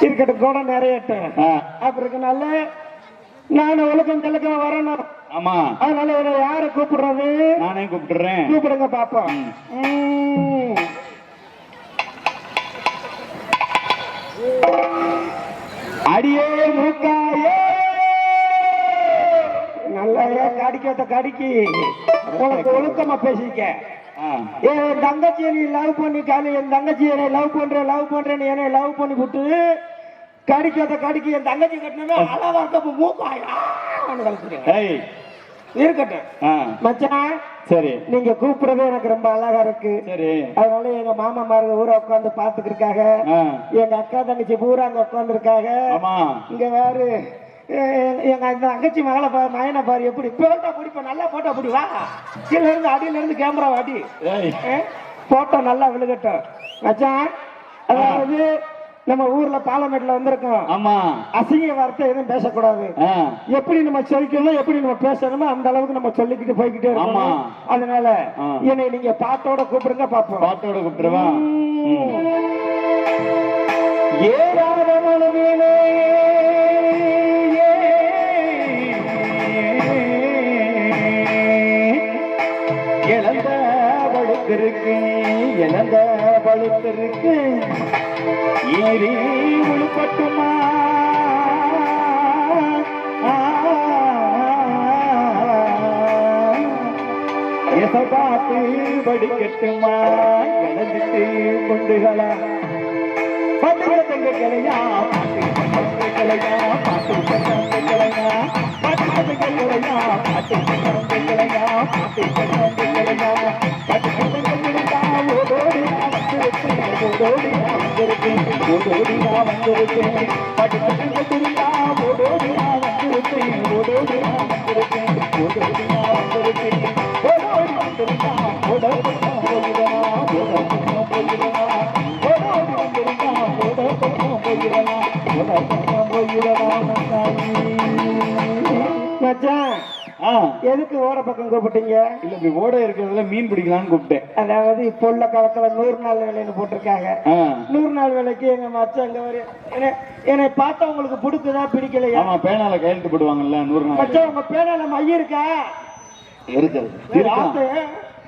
இருக்கட்டும் கூட நிறையட்டும் இருக்கனால நான் ஒழுக்கம் தெலுக்கம் வரணும். ஆமா. அதனால இவரை யாரை கூப்பிடுறது? நானே கூப்பிட்டுறேன். கூப்பிடுங்க பாப்போம். அடியே மூக்காயே. நல்லா கடிக்காத கடிக்கி. உனக்கு ஒழுக்கமா பேசிக்க. என் தங்கச்சியை நீ லவ் பண்ணி காலி என் தங்கச்சி என்னை லவ் பண்ற லவ் பண்றேன்னு என்னை லவ் பண்ணி விட்டு கடிக்காத கடிக்கு என் தங்கச்சி கட்டினா அழகா இருக்க மூக்காயா இருக்கட்டும். மச்சான் சரி. நீங்க கூப்பிடுறது எனக்கு ரொம்ப அழகா இருக்கு. சரி. அதனால எங்க மாமா மாருங்க ஊரை உட்காந்து பாத்துக்கிருக்காங்க ஆ, எங்க அக்கா தங்கச்சி பூரா அங்க உட்கார்ந்து இருக்காங்க ஆமா. இங்க வேறு எ- எங்க அந்த தங்கச்சி மகளை பாரு மயனை பாரு எப்படி போட்டோ பிடிப்ப நல்லா போட்டோ பிடி வா. கீழ இருந்து அடியில இருந்து கேமரா அடி. போட்டோ நல்லா விழுகட்டும். மச்சான் அதாவது நம்ம ஊர்ல பாலமேட்ல வந்திருக்கோம். ஆமா. அசிங்க வார்த்தை எதுவும் பேசக்கூடாது. எப்படி நம்ம சொல்லிக்கணும் எப்படி நம்ம பேசணுமோ அந்த அளவுக்கு நம்ம சொல்லிக்கிட்டு போய்கிட்டே ஆமா. இருக்கோம் அதனால. என்னை நீங்க பாட்டோட கூப்பிடுங்க பாப்போம் பாட்டோட கூப்பிட்டுருவா ஏறாத இழந்த வழுத்திருக்கு இழந்த வழுத்திருக்கு ஈரி உழுப்பட்டுமா பார்த்து படிக்கட்டுமா இழந்துட்டு கொண்டுகளா? பாட்டு கலையா பாட்டு கலையா பாட்டு கலையா பாட்டு கலையா பாட்டு கலையா பாட்டு வந்திருக்கேன் பாட்டு கலையா ஓடோடி வந்திருக்கேன் ஓடோடி வந்திருக்கேன் ஓடோடி வந்திருக்கேன் ஓடோடி வந்திருக்கேன் ஓடோடி மச்சான் ஆ எதுக்கு ஓட பக்கம் கூப்பிட்டீங்க? இல்ல இப்படி ஓட இருக்கிறதுல மீன் பிடிக்கலாம்னு கூப்பிட்டேன். அதாவது இப்போ உள்ள காலத்துல நூறு நாள் வேலைன்னு போட்டிருக்காங்க. நூறு நாள் வேலைக்கு எங்க மச்சான் அங்க வர. என்னை- பார்த்தா உங்களுக்கு பிடிக்குதா பிடிக்கலையா? ஆமா பேனால கையெழுத்து போடுவாங்கல்ல நூறு நாள். மச்சான் உங்க பேனால மை இருக்கா? இருக்குது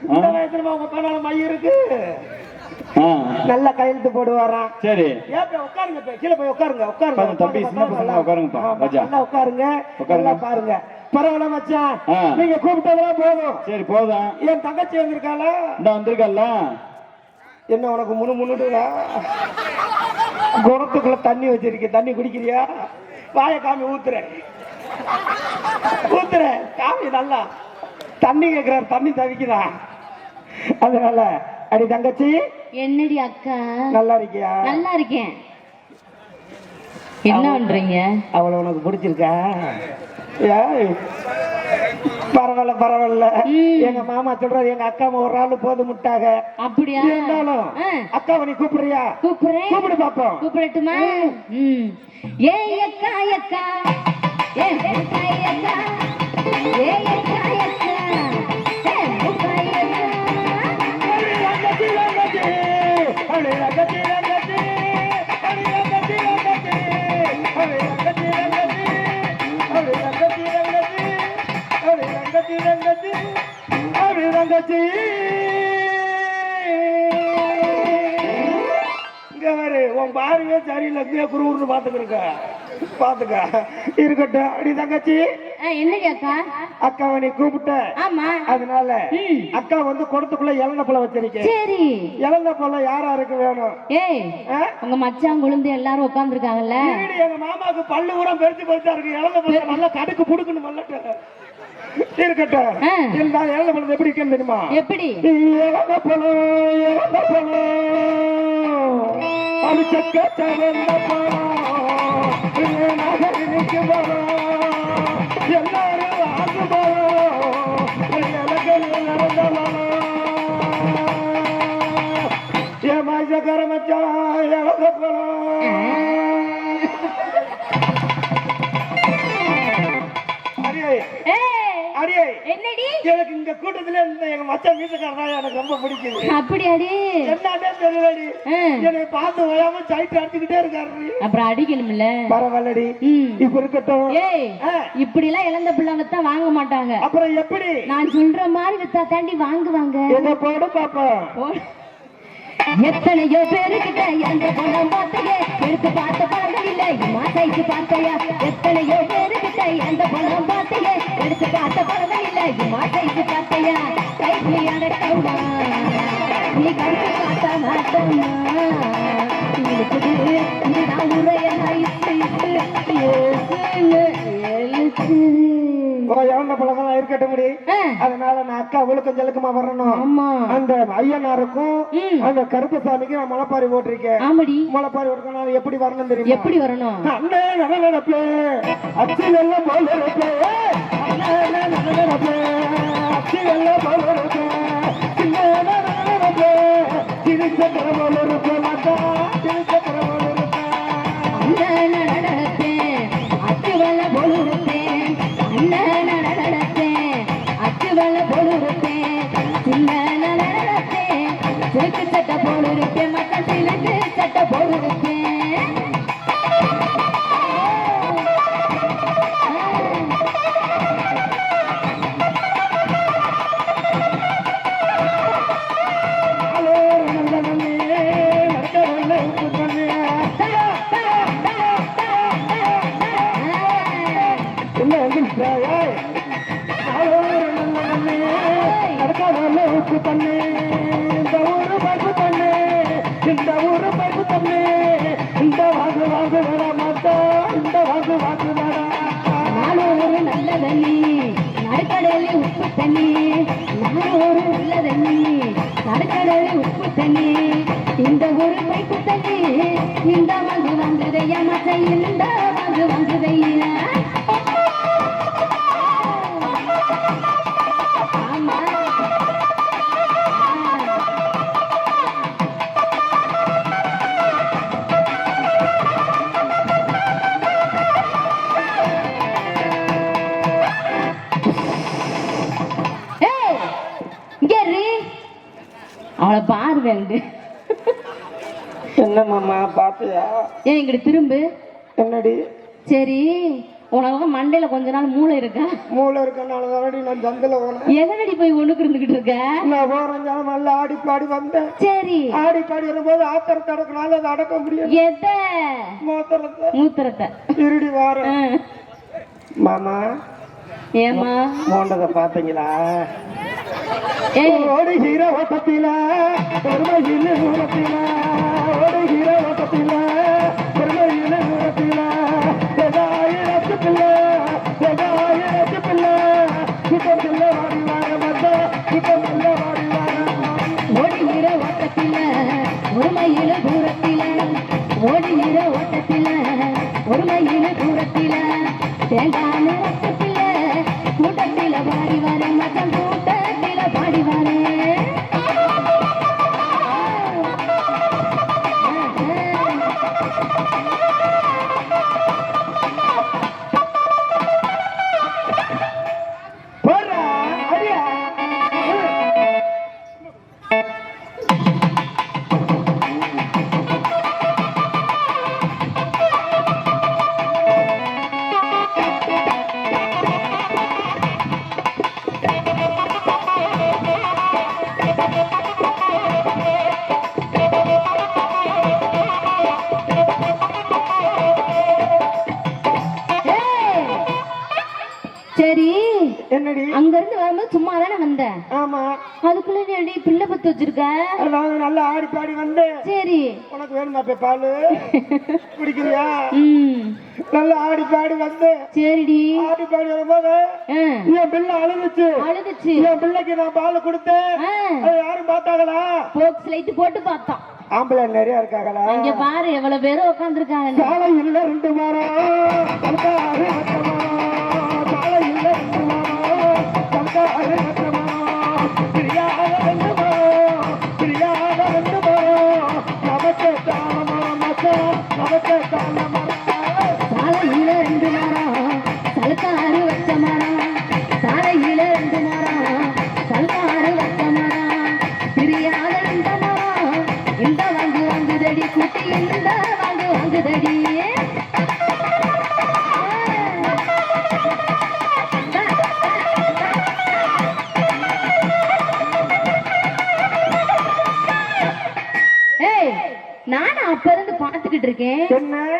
இந்த வயசுல உங்க பேனால மை இருக்கு? நல்லா கையெழுத்து போடுவாராம் சரி. உட்காருங்க. கீழே போய் உட்காருங்க உட்காருங்க. தம்பி, சின்ன பசங்க உட்காருங்க. உட்காருங்க. நல்லா பாருங்க. பரவாயில்ல மச்சான். நீங்க கூப்பிட்டதெல்லாம் போதும். சரி போதும். என் தங்கச்சி வந்திருக்காளா? இந்த வந்திருக்கல்ல என்ன உனக்கு முணு முன்னுடுதா குணத்துக்குள்ள தண்ணி வச்சிருக்க. தண்ணி குடிக்கிறியா? வாய காமி ஊத்துறேன் ஊத்துறேன் காமி நல்லா. தண்ணி கேக்குறாரு தண்ணி தவிக்கிறா அதனால அடி தங்கச்சி. என்னடி அக்கா? நல்லா இருக்கியா? நல்லா இருக்கேன். என்ன பண்றீங்க? அவளை உனக்கு பிடிச்சிருக்கா? பரவாயில்ல பரவாயில்ல. எங்க மாமா சொல்றாரு எங்க அக்கா ஒரு ஆளு போது முட்டாக அப்படியா? இருந்தாலும் ஆ, அக்காவை நீ கூப்பிடுறியா? கூப்பிடுறேன். கூப்பிடு பாப்போம். கூப்பிடட்டுமா? ஏ அக்கா அக்கா. ஏ அக்கா அக்கா. ஏ அக்கா. அடே ரங்கத்தி இங்க பாரு உன் பாருங்க சரியில்லை. அப்படியே குருன்னு பாத்துக்கிருக்க பாத்துக்க இருக்கட்டும். அடி தங்கச்சி. என்னடி அக்கா? அக்காவை நீ கூப்பிட்ட ஆமா. அதனால. அக்கா வந்து குடத்துக்குள்ள இளந்த பழம் வச்சிருக்கேன். சரி. இளந்த பழம் யார் யாருக்கு வேணும்? ஏய்? உங்க மச்சான் குழுந்து எல்லாரும் உட்காந்துருக்காங்கல்ல வீடு எங்க மாமாவுக்கு பல்லு ஊரம் பெருத்து பெருத்தா இருக்கு. இளந்த பழம் நல்லா கடுக்கு புடுக்குன்னு மல்லட்டு. இருக்கட்டும். இருந்தாலும் இளந்த பழம் எப்படி இருக்குன்னு தெரியுமா? எப்படி? இளந்த பழம் இளந்த பழம் அது செக்க சவந்த பழம் நகரிக்கு பழம் எல்லாரும் பழம் நடந்த பழம் பழம் என்னடி? எனக்கு இந்த கூட்டத்துல எங்க மச்சான் வீட்டுக்காரன் எனக்கு ரொம்ப பிடிக்குது. அப்படியாடி? என்னன்னே தெரியலடி. என்னை பார்த்து ஓயாம அடிச்சுக்கிட்டே இருக்காரு அப்புறம் அடிக்கணும்ல? பரவாயில்லடி. இப்ப இருக்கட்டும். ஏய். இப்படி எல்லாம் இழந்த தான் வாங்க மாட்டாங்க. அப்புறம் எப்படி? நான் சொல்ற மாதிரி வித்தா தாண்டி வாங்குவாங்க. என்ன போடு பாப்பா. எத்தனையோ பேருக்கிட்ட எந்த பணம் பார்த்தையே எடுத்து பார்த்த பழங்கள் இல்லை மாசைக்கு பார்த்தையா எத்தனையோ பேருக்கிட்ட எந்த பணம் பார்த்தையே எடுத்து பார்த்த பழங்கள் இல்லை மாசைக்கு பார்த்தையா கைக்கு அடக்கம்மா நீ கருத்து பார்த்த மாட்டம்மா. இருக்குது இதுதான் உரையெல்லாம் இட்டு இழந்த பழமெல்லாம் முடி ஆ, அதனால நான் அக்கா ஒழுக்கம் ஜலுக்கமா வரணும். அந்த ஐயனாருக்கும். அந்த கருப்பசாமிக்கு நான் முளைப்பாரி போட்டிருக்கேன். முளைப்பாரி போட்டுக்கணும் எப்படி வரணும் தெரியுமா? எப்படி வரணும்? அண்ணே நல்ல நடப்பு. அச்சு எல்லாம் போல இருக்கு அண்ணே நல்ல நடப்பு. அச்சு எல்லாம் போல சின்ன நடப்பு. சிறுக்கு இந்த உரிமை குத்தகை இந்த வந்து வாங்குதையா எமசை இந்த வந்து வாங்குதையா அவளை வேண்டு என்ன மாமா பாத்தியா ஏன் இங்கிட்டு திரும்பு? என்னடி? சரி உனக்கு மண்டையில கொஞ்ச நாள் மூளை இருக்கா? மூளை இருக்கனால தானடி நான் சந்தில போனேன் எதனடி போய் ஒண்ணுக்கு இருந்துகிட்டு இருக்க? நான் போறேன் நல்லா ஆடி பாடி வந்தேன். சரி. ஆடி பாடி வரும்போது ஆத்திரத்தை அடக்கினால அதை அடக்க முடியும் எத? மோத்திரத்தை. மூத்திரத்தை. இருடி வாரம். மாமா. ஏமா மோண்டதை பாத்தீங்களா ஓடுகிற ஓட்டத்தில பெருமையில் தூரத்தில ஓடுகிற ஓட்டத்தில பெருமையில் தூரத்தில எதாயிரத்து பிள்ளை எதாயிரத்து பிள்ளை குட்டத்தில் வாடி வார மத்த குட்டத்தில் வாடி வார ஓடுகிற ஓட்டத்தில ஒருமையில தூரத்தில. ஓடுகிற ஓட்டத்தில ஒருமையில தூரத்தில. தேங்காய் பத்து வச்சிருக்க? நான் நல்லா ஆடி பாடி வந்தேன். சரி. உனக்கு வேணுமா போய் பாலு? குடிக்கிறியா? நல்லா ஆடி பாடி வந்தேன். சரிடி. ஆடி பாடி வரும்போது என் பிள்ளை அழுதுச்சு. அழுதுச்சு. என் பிள்ளைக்கு நான் பால் கொடுத்தேன். யாரும் பார்த்தாங்களா? போக்ஸ் லைட் போட்டு பார்த்தோம் ஆம்பளை நிறைய இருக்காங்களா? அங்க பாரு எவ்வளவு பேரும் உட்காந்துருக்காங்க சாலை இல்ல ரெண்டு மரம். சம்காரு மற்ற நானும் அப்ப இருந்து பாத்துக்கிட்டு இருக்கேன்.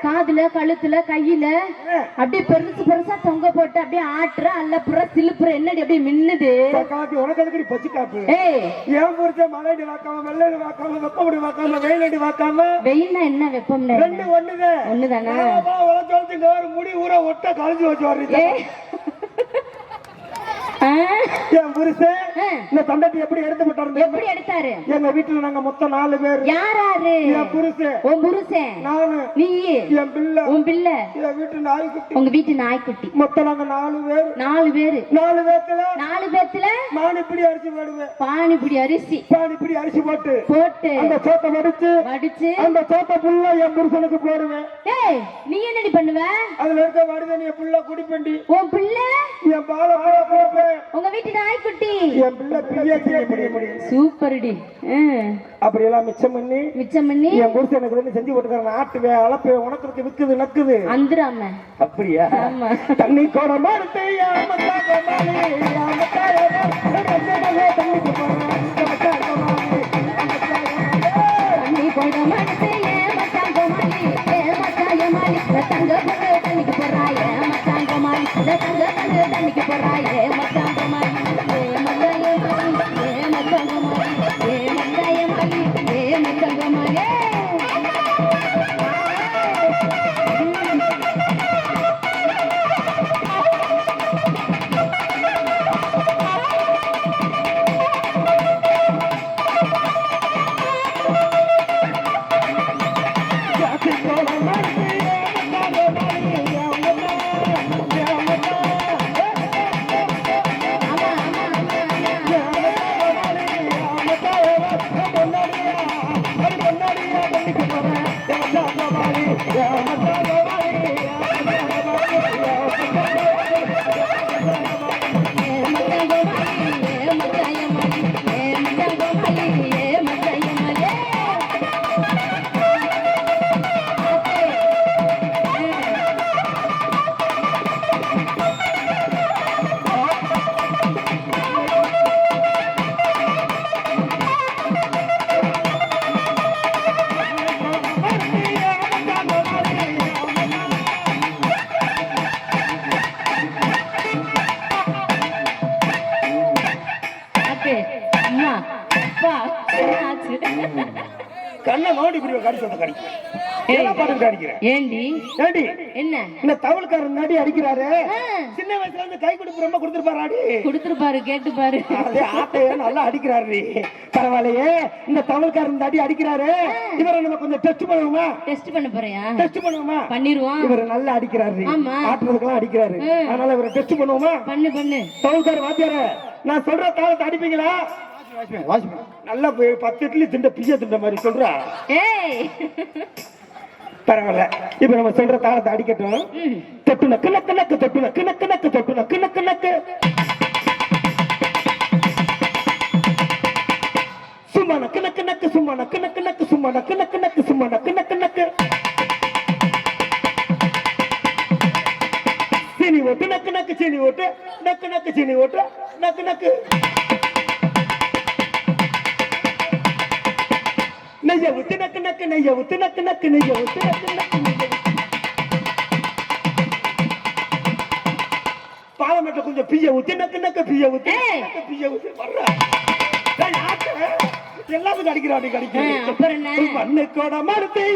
காதுல கழுத்துல கையில அப்படியே பெருசு பெருசா தொங்க போட்டு அப்படியே ஆட்டுற அல்லப்புற சிலுப்புற என்னடி அப்படியே மின்னுது. உனக்கு பச்சை காப்பு ஏன் புரிச்ச மலையடி வாக்காம வெள்ளடி வாக்காம வெப்பப்படி வாக்காம வெயிலடி வாக்காம? வெயில்னா என்ன வெப்பம்னா என்ன? ரெண்டு ஒண்ணுங்க ஒண்ணுதானா? உலகத்துக்கு ஒரு முடி ஊற ஒட்ட கழிஞ்சு வச்சு வர்றீங்க. என் புருஷன். இந்த தண்டட்டி எப்படி எடுத்து விட்டாரு எப்படி எடுத்தாரு? எங்க வீட்டுல நாங்க மொத்தம் நாலு பேர். யாராரு என் புருஷன். உன் புருஷன். நானு. நீ? என் பிள்ளை. உன் பிள்ளை. என் வீட்டு நாய்க்குட்டி. உங்க வீட்டு நாய்க்குட்டி. மொத்தம் நாங்க நாலு பேர். நாலு பேரு. நாலு பேர்த்துல நாலு பேத்துல? நான் இப்படி அரிசி போடுவேன். பானிபுடி அரிசி. நான் இப்படி அரிசி போட்டு. போட்டு. அந்த சோத்தை வடிச்சு வடிச்சு. அந்த சோத்தை ஃபுல்லா என் புருஷனுக்கு போடுவேன். ஏய் நீ என்னடி பண்ணுவ? அதுல இருக்க வடிதண்ணிய ஃபுல்லா குடிப்பண்டி. உன் பிள்ளை? என் பால போடுவேன் என் பிள்ளை பிரியாச்சி முடிய முடியும். சூப்பர்டி. அப்படி எல்லாம் மிச்சம் பண்ணி மிச்சம் பண்ணி. என் புருஷன் எனக்கு செஞ்சு போட்டுக்கிறேன் ஆட்டுவேன் அளப்பேன் உனக்கு விக்குது நக்குது. அந்துராம. அப்படியா? தண்ணி கோட மாறுத்து யாமத்தா கோமாளி யாமத்தா ஏதோ. ரஞ்சனவே தண்ணி தங்க பொண்ணு தண்ணிக்கு போறா ஏமத்தான் கோமாளி. தங்க பொண்ணு தண்ணிக்கு போறா ஏமத்தான் கண்ணை நோண்டி இப்படி கடி சொல்ல கடி என்ன பாட்டு அடிக்கிறேன் ஏண்டி? ஏடி என்ன? இந்த தவளுக்காரன் நடி அடிக்கிறாரு. ஆ, சின்ன வயசுல இருந்து கை கொடுப்பு ரொம்ப கொடுத்துருப்பாரு அடி கொடுத்துருப்பாரு கேட்டுப்பாரு. அதே ஆட்டைய நல்லா அடிக்கிறாரு பரவாயில்லையே இந்த தமிழ்காரன் அடி அடிக்கிறாரு. இவரை நம்ம கொஞ்சம் டெஸ்ட் பண்ணுவோமா? டெஸ்ட் பண்ண போறியா? டெஸ்ட் பண்ணுவோமா? பண்ணிருவோம். இவர் நல்லா அடிக்கிறாரு. ஆட்டுறதுக்கெல்லாம் அடிக்கிறாரு. அதனால இவரை டெஸ்ட் பண்ணுவோமா? பண்ணு பண்ணு. தமிழ்கார வாத்தியார நான் சொல்ற தாளத்தை அடிப்பீங்களா? நல்லா போய் பத்து இட்லி திண்ட பிய்ய திண்ட மாதிரி சொல்றா. பரவாயில்ல. இப்ப நம்ம சொல்ற தாளத்தை அடிக்கட்டும். தொட்டு நக்கு நக்கு நக்கு தொட்டு நக்கு நக்கு நக்கு தொட்டு நக்கு நக்கு நக்கு சும்மா நக்கு நக்கு நக்கு சும்மா நக்கு நக்கு நக்கு சும்மா நக்கு நக்கு நக்கு சும்மா நக்கு நக்கு நக்கு சீனி ஓட்டு நக்கு நக்கு சீனி ஓட்டு நக்கு நக்கு சீனி ஓட்டு நக்கு நக்கு. நக்கு நெய்ய நக்கு நக்கு நெய்ய ஊத்து நக்கு நக்கு நெய்ய ஊத்து. பாலமேட்டில் கொஞ்சம் பிய ஊத்தி நக்கு நக்கு பிய ஊத்தி. நக்கு பிய ஊத்தி வர்றா ஏய், ஆட்டு. எல்லாத்துக்கும் அடிக்கிறா அடி ஆ, அப்புறம் என்ன? மண்ணு கூட மறுத்து